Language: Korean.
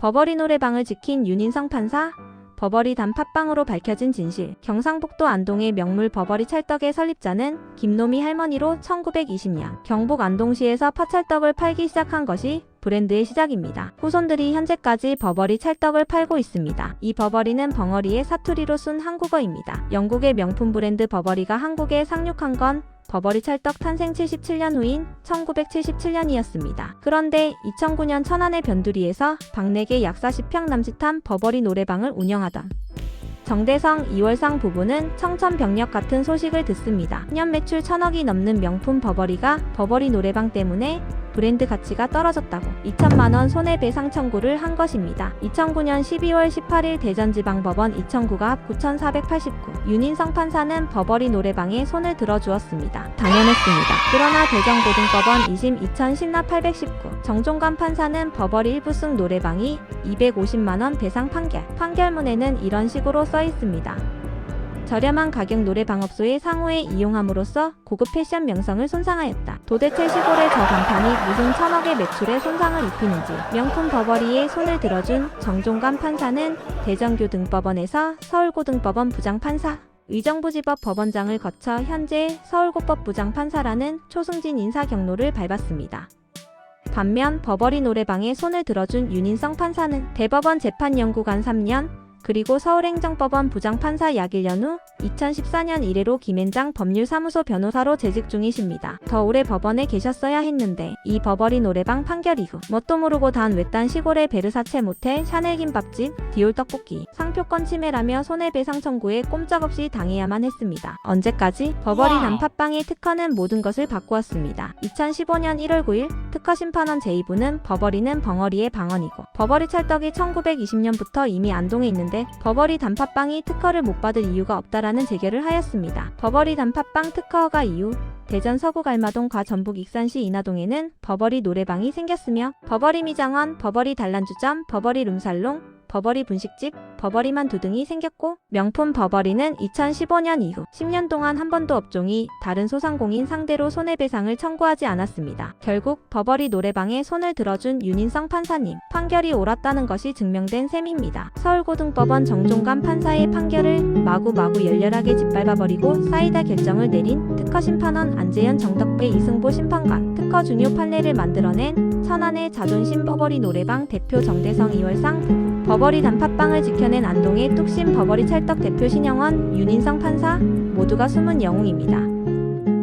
버버리 노래방을 지킨 윤인성 판사, 버버리 단팥빵으로 밝혀진 진실. 경상북도 안동의 명물 버버리 찰떡의 설립자는 김노미 할머니로 1920년 경북 안동시에서 파찰떡을 팔기 시작한 것이 브랜드의 시작입니다. 후손들이 현재까지 버버리 찰떡을 팔고 있습니다. 이 버버리는 벙어리의 사투리로 쓴 한국어입니다. 영국의 명품 브랜드 버버리가 한국에 상륙한 건 버버리 찰떡 탄생 77년 후인 1977년이었습니다. 그런데 2009년 천안의 변두리에서 박내계 약 40평 남짓한 버버리 노래방을 운영하던 정대성, 이월상 부부는 청천벽력 같은 소식을 듣습니다. 년 매출 천억이 넘는 명품 버버리가 버버리 노래방 때문에 브랜드 가치가 떨어졌다고 2천만 원 손해배상 청구를 한 것입니다. 2009년 12월 18일 대전지방법원 2009가 합9,489 윤인성 판사는 버버리 노래방에 손을 들어주었습니다. 당연했습니다. 그러나 대전고등법원 2심 2000 신납 819 정종관 판사는 버버리 1부승 노래방이 250만 원 배상 판결. 판결문에는 이런 식으로 써 있습니다. 저렴한 가격 노래방업소의 상호에 이용함으로써 고급 패션 명성을 손상하였다. 도대체 시골의 저 간판이 무슨 천억의 매출에 손상을 입히는지 명품 버버리에 손을 들어준 정종관 판사는 대전교 등법원에서 서울고등법원 부장판사 의정부지법 법원장을 거쳐 현재 서울고법 부장판사라는 초승진 인사 경로를 밟았습니다. 반면 버버리 노래방에 손을 들어준 윤인성 판사는 대법원 재판연구관 3년, 그리고 서울행정법원 부장판사 약 1년 후 2014년 이래로 김앤장 법률사무소 변호사로 재직 중이십니다. 더 오래 법원에 계셨어야 했는데 이 버버리 노래방 판결 이후 뭣도 모르고 단 외딴 시골의 베르사체 모텔, 샤넬 김밥집, 디올 떡볶이, 상표권 침해라며 손해배상 청구에 꼼짝없이 당해야만 했습니다. 언제까지? 버버리 단팥빵의 특허는 모든 것을 바꾸었습니다. 2015년 1월 9일 특허 심판원 제2부는 버버리는 벙어리의 방언이고 버버리 찰떡이 1920년부터 이미 안동에 있는데 버버리 단팥빵이 특허를 못 받을 이유가 없다라는 제결을 하였습니다. 버버리 단팥빵 특허가 이후 대전 서구 갈마동과 전북 익산시 인하동에는 버버리 노래방이 생겼으며 버버리 미장원, 버버리 단란주점, 버버리 룸살롱, 버버리 분식집, 버버리 만 두 등이 생겼고 명품 버버리는 2015년 이후 10년 동안 한 번도 업종이 다른 소상공인 상대로 손해배상을 청구하지 않았습니다. 결국 버버리 노래방에 손을 들어준 윤인성 판사님 판결이 옳았다는 것이 증명된 셈입니다. 서울고등법원 정종관 판사의 판결을 마구마구 열렬하게 짓밟아버리고 사이다 결정을 내린 특허 심판원 안재현 정덕배 이승보 심판관 특허 중요 판례를 만들어낸 천안의 자존심 버버리 노래방 대표 정대성 이월상 부부 버버리 단팥빵을 지켜낸 안동의 뚝심 버버리 찰떡 대표 신영원, 윤인성 판사 모두가 숨은 영웅입니다.